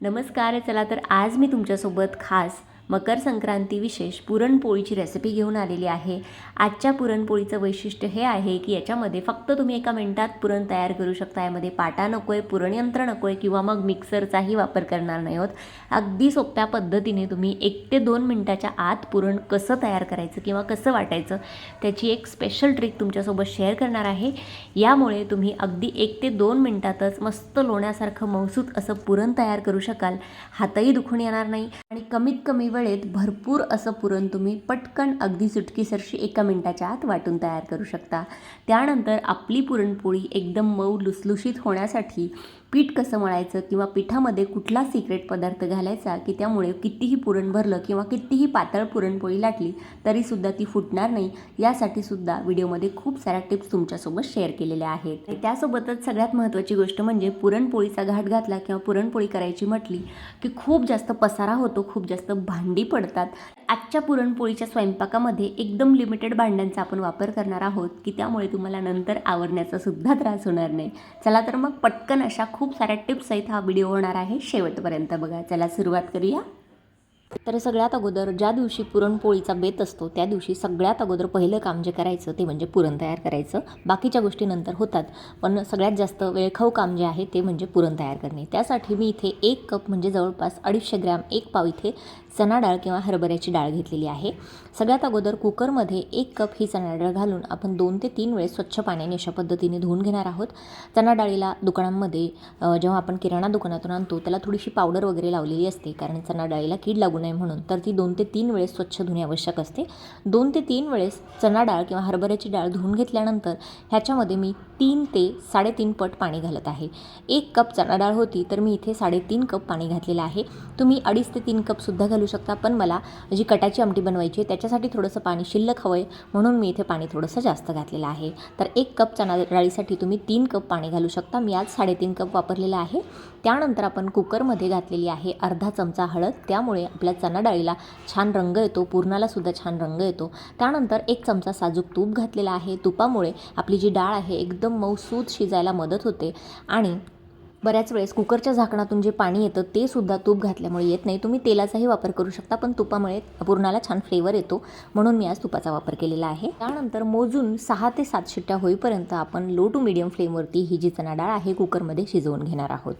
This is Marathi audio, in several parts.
नमस्कार चला तर आज मी तुमच्यासोबत खास मकर संक्रांती विशेष पुरणपोळीची रेसिपी घेऊन आलेली आहे. आजच्या पुरणपोळीचं वैशिष्ट्य हे आहे की याच्यामध्ये फक्त तुम्ही एका मिनिटात पुरण तयार करू शकता. यामध्ये पाटा नको आहे पुरणयंत्र नको आहे किंवा मग मिक्सरचाही वापर करणार नाही आहोत अगदी सोप्या पद्धतीने तुम्ही एक ते दोन मिनटाच्या आत पुरण कसं तयार करायचं किंवा कसं वाटायचं त्याची एक स्पेशल ट्रिक तुमच्यासोबत शेअर करणार आहे. यामुळे तुम्ही अगदी एक ते दोन मिनटातच मस्त लोण्यासारखं मौसूत असं पुरण तयार करू शकाल. हातही दुखून येणार नाही आणि कमीत कमी वेळेत भरपूर असं पुरण तुम्ही पटकन अगदी चुटकीसरशी एका मिनटाच्या आत वाटून तयार करू शकता. त्यानंतर आपली पुरणपोळी एकदम मऊ लुसलुशीत होण्यासाठी पीठ कसं मळायचं किंवा पिठामध्ये कुठला सिक्रेट पदार्थ घालायचा की त्यामुळे कितीही पुरण भरलं किंवा कितीही पातळ पुरणपोळी लाटली तरीसुद्धा ती फुटणार नाही यासाठी सुद्धा व्हिडिओमध्ये खूप साऱ्या टिप्स तुमच्यासोबत शेअर केलेल्या आहेत. त्यासोबतच सगळ्यात महत्त्वाची गोष्ट म्हणजे पुरणपोळीचा घाट घातला किंवा पुरणपोळी करायची म्हटली की खूप जास्त पसारा होतो खूप जास्त भांडी पडतात. आजच्या पुरणपोळीच्या स्वयंपाकामध्ये एकदम लिमिटेड भांड्यांचा आपण वापर करणार आहोत की त्यामुळे तुम्हाला नंतर आवडण्याचा सुद्धा त्रास होणार नाही. चला तर मग पटकन अशा खूप साऱ्या टिप्स आहेत हा व्हिडिओ होणार आहे शेवटपर्यंत बघा. चला सुरुवात करूया. तर सगळ्यात अगोदर ज्या दिवशी पुरणपोळीचा बेत असतो त्या दिवशी सगळ्यात अगोदर पहिलं काम जे करायचं ते म्हणजे पुरण तयार करायचं. बाकीच्या गोष्टी नंतर होतात पण सगळ्यात जास्त वेळखाऊ काम जे आहे ते म्हणजे पुरण तयार करणे. त्यासाठी मी इथे एक कप म्हणजे जवळपास अडीचशे ग्रॅम एक पाव इथे चणा डाळ किंवा हरभऱ्याची डाळ घेतलेली आहे. सगळ्यात अगोदर कुकरमध्ये एक कप ही चणा डाळ घालून आपण दोन ते तीन वेळेस स्वच्छ पाण्याने अशा पद्धतीने धुवून घेणार आहोत. चणा डाळीला दुकानांमध्ये जेव्हा आपण किराणा दुकानातून आणतो त्याला थोडीशी पावडर वगैरे लावलेली असते कारण चणा डाळीला कीड लागू नये म्हणून. तर ती दोन ते तीन वेळेस स्वच्छ धुणे आवश्यक असते. दोन ते तीन वेळेस चणा डाळ किंवा हरभऱ्याची डाळ धुवून घेतल्यानंतर ह्याच्यामध्ये मी तीन ते साडेतीन पट पाणी घालत आहे. एक कप चणा डाळ होती तर मी इथे साडेतीन कप पाणी घातलेलं आहे. तुम्ही अडीच ते तीन कपसुद्धा घालू शकता. पण मला जी कटाची आमटी बनवायची आहे त्याच्यासाठी थोडंसं पाणी शिल्लक हवं आहे म्हणून मी इथे पाणी थोडंसं जास्त घातलेलं आहे. तर एक कप चणा डाळीसाठी तुम्ही तीन कप पाणी घालू शकता. मी आज साडेतीन कप वापरलेलं आहे. त्यानंतर आपण कुकरमध्ये घातलेली आहे अर्धा चमचा हळद. त्यामुळे आपल्या चणा डाळीला छान रंग येतो. पुरणालासुद्धा छान रंग येतो. त्यानंतर एक चमचा साजूक तूप घातलेला आहे. तुपामुळे आपली जी डाळ आहे एकदम मऊसूद शिजायला मदत होते. आणि बऱ्याच वेळेस कुकरच्या झाकणातून जे पाणी येतं ते सुद्धा तूप घातल्यामुळे येत नाही. तुम्ही तेलाचाही वापर करू शकता पण तुपामुळे पूर्णाला छान फ्लेवर येतो. म्हणून मी आज तुपाचा वापर केलेला आहे. त्यानंतर मोजून सहा ते सात शिट्ट्या होईपर्यंत आपण लो टू मिडियम फ्लेमवरती ही जी चणा डाळ आहे कुकरमध्ये शिजवून घेणार आहोत.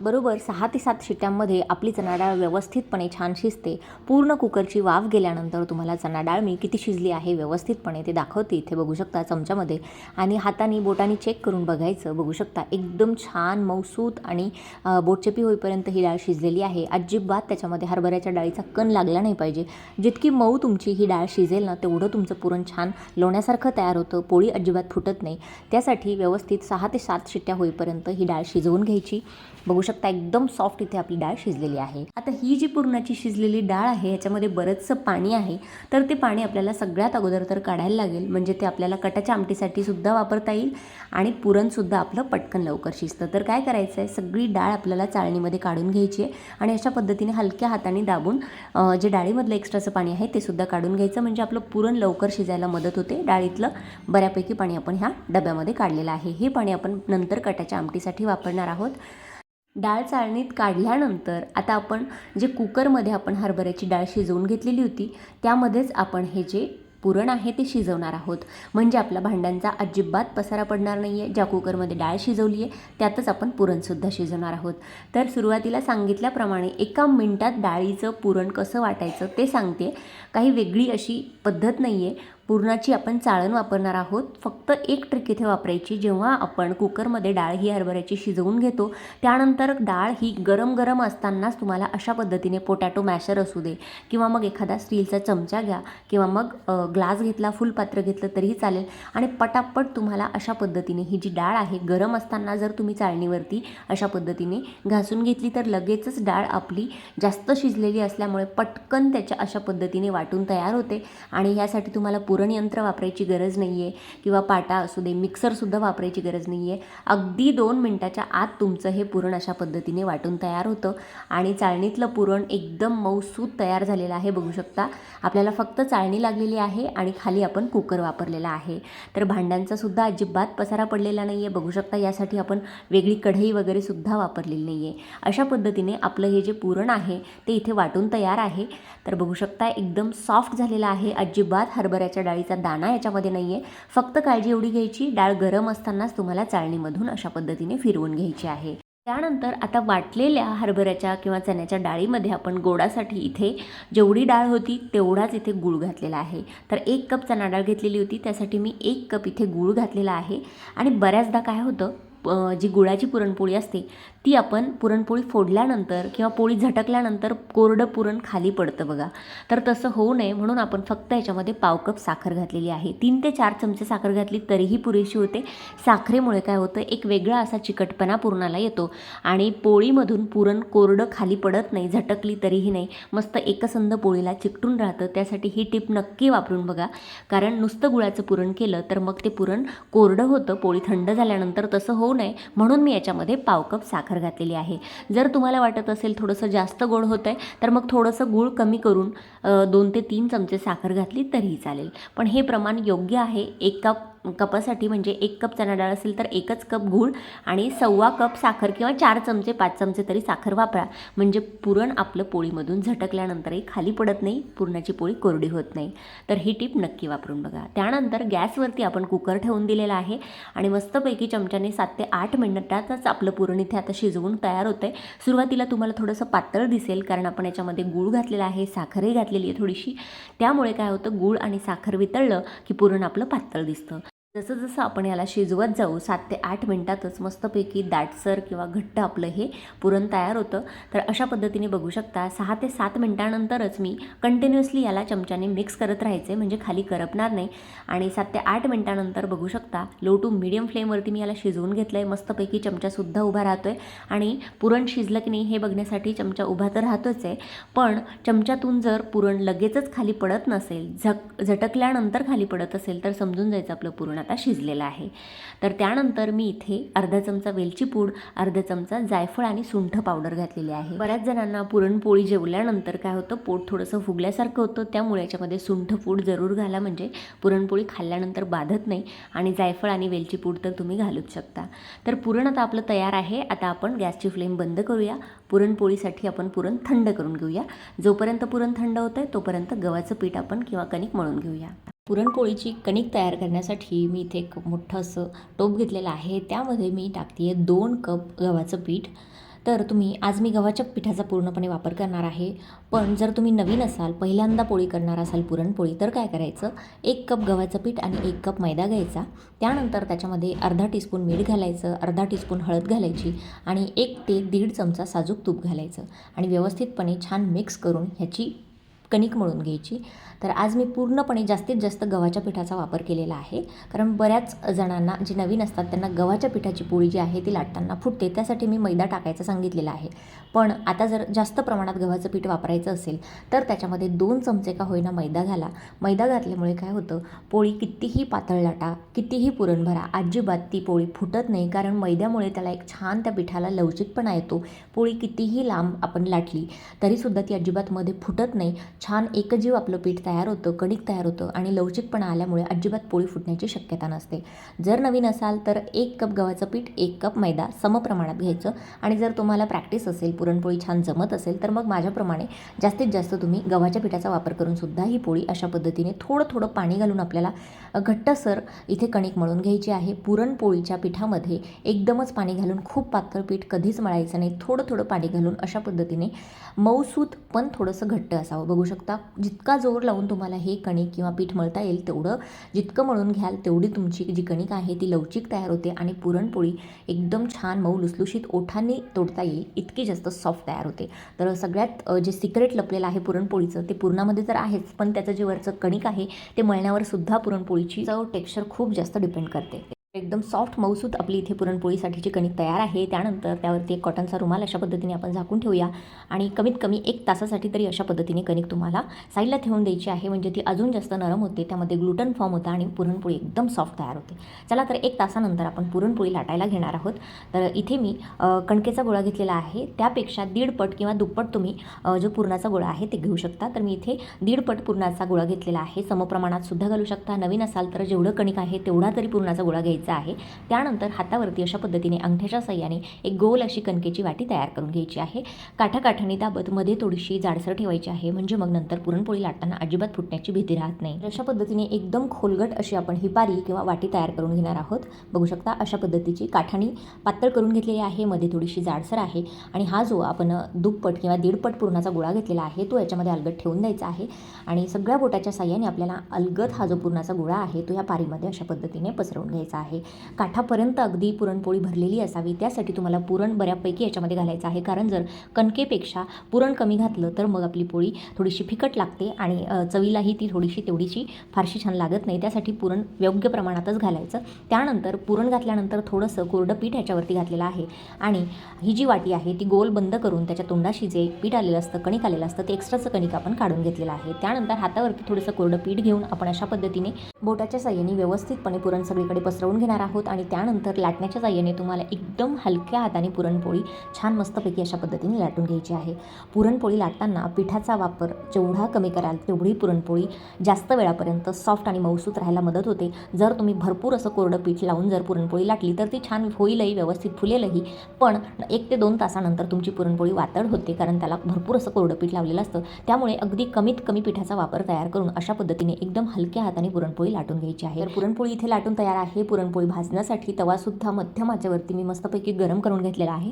बरोबर सहा ते सात शिट्ट्यांमध्ये आपली चणा डाळ व्यवस्थितपणे छान शिजते. पूर्ण कुकरची वाफ गेल्यानंतर तुम्हाला चणा डाळ मी किती शिजली आहे व्यवस्थितपणे ते दाखवते. इथे बघू शकता चमच्यामध्ये. आणि हाताने बोटाने चेक करून बघायचं. बघू शकता एकदम छान मौसूत आणि बोटचेपी होईपर्यंत ही डाळ शिजलेली आहे. अजिबात त्याच्यामध्ये हरभऱ्याच्या डाळीचा कण लागला नाही पाहिजे. जितकी मऊ तुमची ही डाळ शिजेल ना तेवढं तुमचं पुरण छान लोण्यासारखं तयार होतं. पोळी अजिबात फुटत नाही. त्यासाठी व्यवस्थित सहा ते सात शिट्ट्या होईपर्यंत ही डाळ शिजवून घ्यायची. बघू शकता एकदम सॉफ्ट इथे आपली डाळ शिजलेली आहे. आता ही जी पुरणाची शिजलेली डाळ आहे याच्यामध्ये बरंचसं पाणी आहे तर ते पाणी आपल्याला सगळ्यात अगोदर तर काढायला लागेल. म्हणजे ते आपल्याला कटाच्या आमटीसाठी सुद्धा वापरता येईल आणि पुरणसुद्धा आपलं पटकन लवकर शिजतं. तर काय करायचं आहे सगळी डाळ आपल्याला चाळणीमध्ये काढून घ्यायची आहे आणि अशा पद्धतीने हलक्या हाताने दाबून जे डाळीमधलं एक्स्ट्राचं पाणी आहे ते सुद्धा काढून घ्यायचं. म्हणजे आपलं पुरण लवकर शिजायला मदत होते. डाळीतलं बऱ्यापैकी पाणी आपण ह्या डब्यामध्ये काढलेलं आहे. हे पाणी आपण नंतर कटाच्या आमटीसाठी वापरणार आहोत. डाळ चाळणीत काढल्यानंतर आता आपण जे कुकरमध्ये आपण हरभऱ्याची डाळ शिजवून घेतलेली होती त्यामध्येच आपण हे जे पुरण आहे ते शिजवणार आहोत. म्हणजे आपला भांड्यांचा अजिबात पसारा पडणार नाही आहे ज्या कुकरमध्ये डाळ शिजवली आहे त्यातच आपण पुरणसुद्धा शिजवणार आहोत. तर सुरुवातीला सांगितल्याप्रमाणे एका मिनटात डाळीचं पुरण कसं वाटायचं ते सांगते. काही वेगळी अशी पद्धत नाही आहे पुरणाची आपण चाळण वापरणार आहोत. फक्त एक ट्रिक इथे वापरायची. जेव्हा आपण कुकरमध्ये डाळ ही हरभऱ्याची शिजवून घेतो त्यानंतर डाळ ही गरम गरम असतानाच तुम्हाला अशा पद्धतीने पोटॅटो मॅशर असू दे किंवा मग एखादा स्टीलचा चमचा घ्या किंवा मग ग्लास घेतला फुल पात्र घेतलं तरीही चालेल. आणि पटापट तुम्हाला अशा पद्धतीने ही जी डाळ आहे गरम असताना जर तुम्ही चाळणीवरती अशा पद्धतीने घासून घेतली तर लगेचच डाळ आपली जास्त शिजलेली असल्यामुळे पटकन त्याच्या अशा पद्धतीने वाटून तयार होते. आणि यासाठी तुम्हाला पुरण पुरण यंत्र वापरायची गरज नाही आहे किंवा पाटा असू दे मिक्सरसुद्धा वापरायची गरज नाही आहे अगदी दोन मिनटाच्या आत तुमचं हे पुरण अशा पद्धतीने वाटून तयार होतं आणि चाळणीतलं पुरण एकदम मऊसूत तयार झालेलं आहे बघू शकता. आपल्याला फक्त चाळणी लागलेली आहे आणि खाली आपण कुकर वापरलेला आहे. तर भांड्यांचासुद्धा अजिबात पसारा पडलेला नाही आहे बघू शकता. यासाठी आपण वेगळी कढई वगैरे सुद्धा वापरलेली नाही आहे अशा पद्धतीने आपलं हे जे पुरण आहे ते इथे वाटून तयार आहे. तर बघू शकता एकदम सॉफ्ट झालेलं आहे. अजिबात हरभऱ्याच्या डाळीचा दाणा याच्यामध्ये नाही आहे फक्त काळजी एवढी घ्यायची डाळ गरम असतानाच तुम्हाला चाळणीमधून अशा पद्धतीने फिरवून घ्यायची आहे. त्यानंतर आता वाटलेल्या हरभऱ्याच्या किंवा चण्याच्या डाळीमध्ये आपण गोडासाठी इथे जेवढी डाळ होती तेवढाच इथे गूळ घातलेला आहे. तर एक कप चणा डाळ घेतलेली होती त्यासाठी मी एक कप इथे गूळ घातलेला आहे. आणि बऱ्याचदा काय होतं जी गुळाची पुरणपोळी असते ती आपण पुरणपोळी फोडल्यानंतर किंवा पोळी झटकल्यानंतर कोरडं पुरण खाली पडतं बघा. तर तसं होऊ नये म्हणून आपण फक्त याच्यामध्ये पाव कप साखर घातलेली आहे. तीन ते चार चमचे साखर घातली तरीही पुरेशी होते. साखरेमुळे काय होतं एक वेगळा असा चिकटपणा पुरणाला येतो आणि पोळीमधून पुरण कोरडं खाली पडत नाही झटकली तरीही नाही. मस्त एकसंध पोळीला चिकटून राहतं. त्यासाठी ही टिप नक्की वापरून बघा. कारण नुसतं गुळाचं पुरण केलं तर मग ते पुरण कोरडं होतं पोळी थंड झाल्यानंतर तसं होऊ नये म्हणून मी याच्यामध्ये पाव कप साखर साखर घातलेली आहे. जर तुम्हाला वाटत असेल थोडंसं जास्त गोड होतं आहे तर मग थोडंसं गूळ कमी करून दोन ते तीन चमचे साखर घातली तरीही चालेल. पण हे प्रमाण योग्य आहे एक कप कपासाठी म्हणजे एक कप चणा डाळ असेल तर एकच कप गूळ आणि सव्वा कप साखर किंवा चार चमचे पाच चमचे तरी साखर वापरा. म्हणजे पुरण आपलं पोळीमधून झटकल्यानंतरही खाली पडत नाही पुरणाची पोळी कोरडी होत नाही. तर ही टीप नक्की वापरून बघा. त्यानंतर गॅसवरती आपण कुकर ठेवून दिलेला आहे आणि मस्तपैकी चमच्याने सात ते आठ मिनिटातच आपलं पुरण इथे आता शिजवून तयार होतं आहे सुरुवातीला तुम्हाला थोडंसं पातळ दिसेल कारण आपण याच्यामध्ये गूळ घातलेला आहे साखरही घातलेली आहे थोडीशी. त्यामुळे काय होतं गूळ आणि साखर वितळलं की पुरण आपलं पातळ दिसतं. जसं जसं आपण याला शिजवत जाऊ सात ते आठ मिनटातच मस्तपैकी दाटसर किंवा घट्ट आपलं हे पुरण तयार होतं. तर अशा पद्धतीने बघू शकता सहा ते सात मिनटानंतरच मी कंटिन्युअसली याला चमच्याने मिक्स करत राहायचे म्हणजे खाली करपणार नाही. आणि सात ते आठ मिनटानंतर बघू शकता लो टू मिडियम फ्लेमवरती मी याला शिजवून घेतलं आहे मस्तपैकी चमचासुद्धा उभा राहतो आहे आणि पुरण शिजलं की नाही हे बघण्यासाठी चमचा उभा तर राहतोच आहे. पण चमच्यातून जर पुरण लगेचच खाली पडत नसेल झक झटकल्यानंतर खाली पडत असेल तर समजून जायचं आपलं पुरण. आता शिजलेलं आहे. तर त्यानंतर मी इथे अर्धा चमचा वेलची पूड अर्धा चमचा जायफळ आणि सुंठ पावडर घातलेली आहे. बऱ्याच जणांना पुरणपोळी जेवल्यानंतर काय होतं पोट थोडंसं फुगल्यासारखं होतं. त्यामुळे याच्यामध्ये सुंठ पूड जरूर घाला म्हणजे पुरणपोळी खाल्ल्यानंतर बाधत नाही. आणि जायफळ आणि वेलची पूड तर तुम्ही घालूच शकता. तर पुरण आता आपलं तयार आहे. आता आपण गॅसची फ्लेम बंद करूया. पुरणपोळीसाठी आपण पुरण थंड करून घेऊया. जोपर्यंत पुरण थंड होतं आहे तोपर्यंत गव्हाचं पीठ आपण किंवा कणिक मळून घेऊया. पुरणपोळीची कणिक तयार करण्यासाठी मी इथे एक मोठं असं टोप घेतलेलं आहे. त्यामध्ये मी टाकते आहे दोन कप गव्हाचं पीठ. तर तुम्ही आज मी गव्हाच्या पिठाचा पूर्णपणे वापर करणार आहे. पण जर तुम्ही नवीन असाल पहिल्यांदा पोळी करणार असाल पुरणपोळी तर काय करायचं? एक कप गव्हाचं पीठ आणि एक कप मैदा घ्यायचा. त्यानंतर त्याच्यामध्ये अर्धा टीस्पून मीठ घालायचं अर्धा टीस्पून हळद घालायची आणि एक ते दीड चमचा साजूक तूप घालायचं आणि व्यवस्थितपणे छान मिक्स करून ह्याची कणिक मळून घ्यायची. तर आज मी पूर्णपणे जास्तीत जास्त गव्हाच्या पिठाचा वापर केलेला आहे. कारण बऱ्याच जणांना जे नवीन असतात त्यांना गव्हाच्या पिठाची पोळी जी आहे ती लाटताना फुटते. त्यासाठी मी मैदा टाकायचं सांगितलेलं आहे. पण आता जर जास्त प्रमाणात गव्हाचं पीठ वापरायचं असेल तर त्याच्यामध्ये दोन चमचे का होईना मैदा घाला. मैदा घातल्यामुळे काय होतं पोळी कितीही पातळ लाटा कितीही पुरण भरा अजिबात ती पोळी फुटत नाही. कारण मैद्यामुळे त्याला एक छान त्या पिठाला लवचिकपणा येतो. पोळी कितीही लांब आपण लाटली तरीसुद्धा ती अजिबात मध्ये फुटत नाही. छान एकजीव आपलं पीठ तयार होतं कणिक तयार होतं आणि लवचिकपणा आल्यामुळे अजिबात पोळी फुटण्याची शक्यता नसते. जर नवीन असाल तर एक कप गव्हाचं पीठ एक कप मैदा समप्रमाणात घ्यायचं आणि जर तुम्हाला प्रॅक्टिस असेल पुरणपोळी छान जमत असेल तर मग माझ्याप्रमाणे जास्तीत जास्त तुम्ही गव्हाच्या पिठाचा वापर करून सुद्धा ही पोळी अशा पद्धतीने थोडं थोडं पाणी घालून आपल्याला घट्टसर इथे कणिक मळून घ्यायची आहे. पुरणपोळीच्या पिठामध्ये एकदमच पाणी घालून खूप पातळ पीठ कधीच मळायचं नाही. थोडं थोडं पाणी घालून अशा पद्धतीने मऊसूत पण थोडंसं घट्ट असावं. बघू शकता. जितका जोर लावून तुम्हाला हे कणिक किंवा पीठ मळता येईल तेवढं जितकं मळून घ्याल तेवढी तुमची जी कणिक आहे ती लवचिक तयार होते आणि पुरणपोळी एकदम छान मऊ लुसलुशीत ओठांनी तोडता येईल इतकी जास्त सॉफ्ट तयार होते. तर सगळ्यात जे सिक्रेट लपलेलं आहे पुरणपोळीचं ते पुरणामध्ये तर आहेच पण त्याचं जे वरचं कणिक आहे ते मळण्यावर सुद्धा पुरणपोळीची चव टेक्स्चर खूप जास्त डिपेंड करते. एकदम सॉफ्ट मऊसूत आपली इथे पुरणपोळीसाठीची कणिक तयार आहे. त्यानंतर त्यावरती एक कॉटनचा रुमाल अशा पद्धतीने आपण झाकून ठेवूया. आणि कमीत कमी एक तासासाठी तरी अशा पद्धतीने कणिक तुम्हाला साईडला ठेवून द्यायची आहे. म्हणजे ती अजून जास्त नरम होते. त्यामध्ये ग्लुटन फॉर्म होता आणि पुरणपोळी एकदम सॉफ्ट तयार होते. चला तर एक तासानंतर आपण पुरणपोळी लाटायला घेणार आहोत. तर इथे मी कणकेचा गोळा घेतलेला आहे. त्यापेक्षा दीडपट किंवा दुप्पट तुम्ही जो पुरणाचा गोळा आहे ते घेऊ शकता. तर मी इथे दीडपट पुरणाचा गोळा घेतलेला आहे. समप्रमाणात सुद्धा घालू शकता. नवीन असाल तर जेवढं कणिक आहे तेवढा तरी पुरणाचा गोळा घ्यायचा आहे. त्यानंतर हातावरती अशा पद्धतीने अंगठ्याच्या सहाय्याने एक गोल अशी कणकेची वाटी तयार करून घ्यायची आहे. काठाकाठाने दाबत मध्ये थोडीशी जाडसर ठेवायची आहे. म्हणजे मग नंतर पुरणपोळी लाटताना अजिबात फुटण्याची भीती राहत नाही. तर अशा पद्धतीने एकदम खोलगट अशी आपण ही पारी किंवा वाटी तयार करून घेणार आहोत. बघू शकता अशा पद्धतीची काठाणी पातळ करून घेतलेली आहे. मध्ये थोडीशी जाडसर आहे. आणि हा जो आपण दुप्पट किंवा दीडपट पुरणाचा गोळा घेतलेला आहे तो याच्यामध्ये अलगद ठेवून द्यायचा आहे. आणि सगळ्या बोटाच्या साह्याने आपल्याला अलगद हा जो पुरणाचा गोळा आहे तो या पारीमध्ये अशा पद्धतीने पसरवून घ्यायचा आहे. काठापर्यंत अगदी पुरणपोळी भरलेली असावी. त्यासाठी तुम्हाला पुरण बऱ्यापैकी याच्यामध्ये घालायचं आहे. कारण जर कणकेपेक्षा पुरण कमी घातलं तर मग आपली पोळी थोडीशी फिकट लागते आणि चवीलाही ती थोडीशी तेवढीशी फारशी छान लागत नाही. त्यासाठी पुरण योग्य प्रमाणातच घालायचं. त्यानंतर पुरण घातल्यानंतर थोडंसं कोरडं पीठ ह्याच्यावरती घातलेलं आहे. आणि ही जी वाटी आहे ती गोल बंद करून त्याच्या तोंडाशी जे पीठ आलेलं असतं कणिक आलेलं असतं ते एक्स्ट्राचं कणिक आपण काढून घेतलेलं आहे. त्यानंतर हातावरती थोडंसं कोरडं पीठ घेऊन आपण अशा पद्धतीने बोटाच्या साह्याने व्यवस्थितपणे पुरण सगळीकडे पसरवून घेणार आहोत आणि त्यानंतर लाटण्याच्या साह्याने तुम्हाला एकदम हलक्या हाताने पुरणपोळी छान मस्तपैकी अशा पद्धतीने लाटून घ्यायची आहे. पुरणपोळी लाटताना पिठाचा वापर जेवढा कमी कराल तेवढी पुरणपोळी जास्त वेळापर्यंत सॉफ्ट आणि मऊसूत राहायला मदत होते. जर तुम्ही भरपूर असं कोरडं पीठ लावून जर पुरणपोळी लाटली तर ती छान होईलही व्यवस्थित फुलेलही. पण एक ते दोन तासानंतर तुमची पुरणपोळी वातड होते कारण त्याला भरपूर असं कोरडं पीठ लावलेलं असतं. त्यामुळे अगदी कमीत कमी पिठाचा वापर तयार करून अशा पद्धतीने एकदम हलक्या हाताने पुरणपोळी लाटून घ्यायची आहे. तर पुरणपोळी इथे लाटून तयार आहे. पुरणपोळी भाजण्यासाठी तवासुद्धा मध्यम आचेवरती मी मस्तपैकी गरम करून घेतलेला आहे.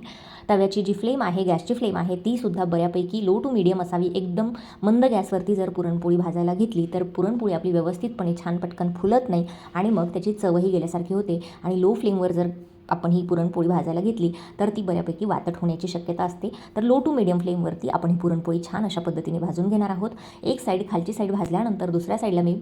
तव्याची जी फ्लेम आहे गॅसची फ्लेम आहे तीसुद्धा बऱ्यापैकी लो टू मिडियम असावी. एकदम मंद गॅसवरती जर पुरणपोळी भाजायला घेतली तर पुरणपोळी आपली व्यवस्थितपणे छान पटकन फुलत नाही आणि मग त्याची चवही गेल्यासारखी होते. आणि लो फ्लेमवर जर आपण ही पुरणपोळी भाजायला घेतली तर ती बऱ्यापैकी वातट होण्याची शक्यता असते. तर लो टू मिडियम फ्लेमवरती आपण ही पुरणपोळी छान अशा पद्धतीने भाजून घेणार आहोत. एक साईड खालची साईड भाजल्यानंतर दुसऱ्या साईडला मी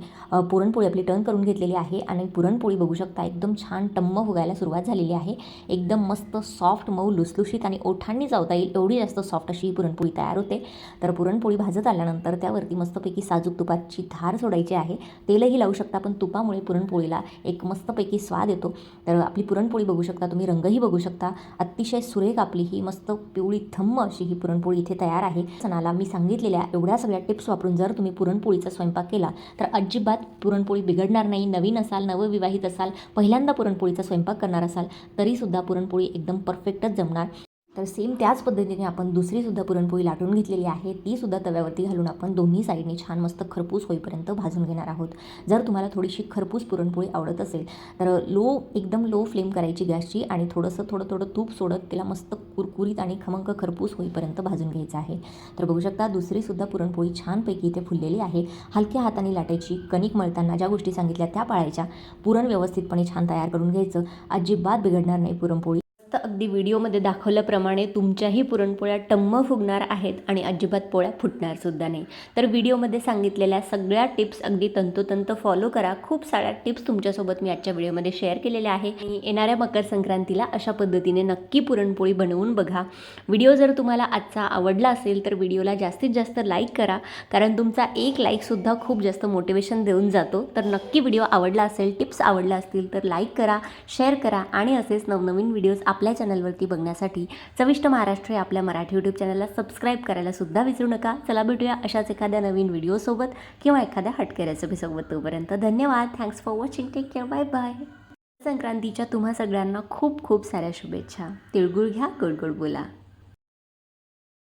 पुरणपोळी आपली टर्न करून घेतलेली आहे आणि पुरणपोळी बघू शकता एकदम छान टम्म फुगायला सुरुवात झालेली आहे. एकदम मस्त सॉफ्ट मऊ लुसलुशीत आणि ओठांनी जावता येईल एवढी जास्त सॉफ्ट अशी ही पुरणपोळी तयार होते. तर पुरणपोळी भाजत आल्यानंतर त्यावरती मस्तपैकी साजूक तुपाची धार सोडायची आहे. तेलही लावू शकता पण तुपामुळे पुरणपोळीला एक मस्तपैकी स्वाद येतो. तर आपली पुरणपोळी बघू शकता तुम्ही रंगही बघू शकता. अतिशय सुरेख आपली ही मस्त पिवळी थम्म अशी ही पुरणपोळी इथे तयार आहे. सणाला मी सांगितलेल्या एवढ्या सगळ्या टिप्स वापरून जर तुम्ही पुरणपोळीचा स्वयंपाक केला तर अजिबात पुरणपोळी बिघडणार नाही. नवीन असाल नवविवाहित असाल पहिल्यांदा पुरणपोळीचा स्वयंपाक करणार असाल तरीसुद्धा पुरणपोळी एकदम परफेक्टच जमणार. तर सेम त्याच पद्धतीने आपण दुसरीसुद्धा पुरणपोळी लाटून घेतलेली आहे. तीसुद्धा तव्यावरती घालून आपण दोन्ही साईडने छान मस्त खरपूस होईपर्यंत भाजून घेणार आहोत. जर तुम्हाला थोडीशी खरपूस पुरणपोळी आवडत असेल तर लो एकदम लो फ्लेम करायची गॅसची आणि थोडंसं थोडं थोडं तूप सोडत तिला मस्त कुरकुरीत आणि खमंक खरपूस होईपर्यंत भाजून घ्यायचं आहे. तर बघू शकता दुसरीसुद्धा पुरणपोळी छानपैकी इथे फुललेली आहे. हलक्या हाताने लाटायची कणिक मळताना ज्या गोष्टी सांगितल्या त्या पाळायच्या पुरण व्यवस्थितपणे छान तयार करून घ्यायचं. अजिबात बिघडणार नाही पुरणपोळी. तर अगदी व्हिडिओमध्ये दाखवल्याप्रमाणे तुमच्याही पुरणपोळ्या टम्म फुगणार आहेत आणि अजिबात पोळ्या फुटणार सुद्धा नाही. तर व्हिडिओमध्ये सांगितलेल्या सगळ्या टिप्स अगदी तंतोतंत फॉलो करा. खूप साऱ्या टिप्स तुमच्यासोबत मी आजच्या व्हिडिओमध्ये शेअर केलेल्या आहे. आणि येणाऱ्या मकर संक्रांतीला अशा पद्धतीने नक्की पुरणपोळी बनवून बघा. व्हिडिओ जर तुम्हाला आजचा आवडला असेल तर व्हिडिओला जास्तीत जास्त लाईक करा. कारण तुमचा एक लाईकसुद्धा खूप जास्त मोटिवेशन देऊन जातो. तर नक्की व्हिडिओ आवडला असेल टिप्स आवडल्या असतील तर लाईक करा शेअर करा आणि असेच नवनवीन व्हिडिओज आपल्या चॅनलवरती बघण्यासाठी चविष्ट महाराष्ट्र या आपल्या मराठी यूट्यूब चॅनलला सबस्क्राईब करायला सुद्धा विसरू नका. चला भेटूया अशाच एखाद्या नवीन व्हिडिओसोबत किंवा एखाद्या हटके रेसिपीसोबत तोपर्यंत धन्यवाद. Thanks for watching take care bye bye संक्रांतीच्या तुम्हा सगळ्यांना खूप खूप साऱ्या शुभेच्छा. तिळगुळ घ्या गोडगोड बोला.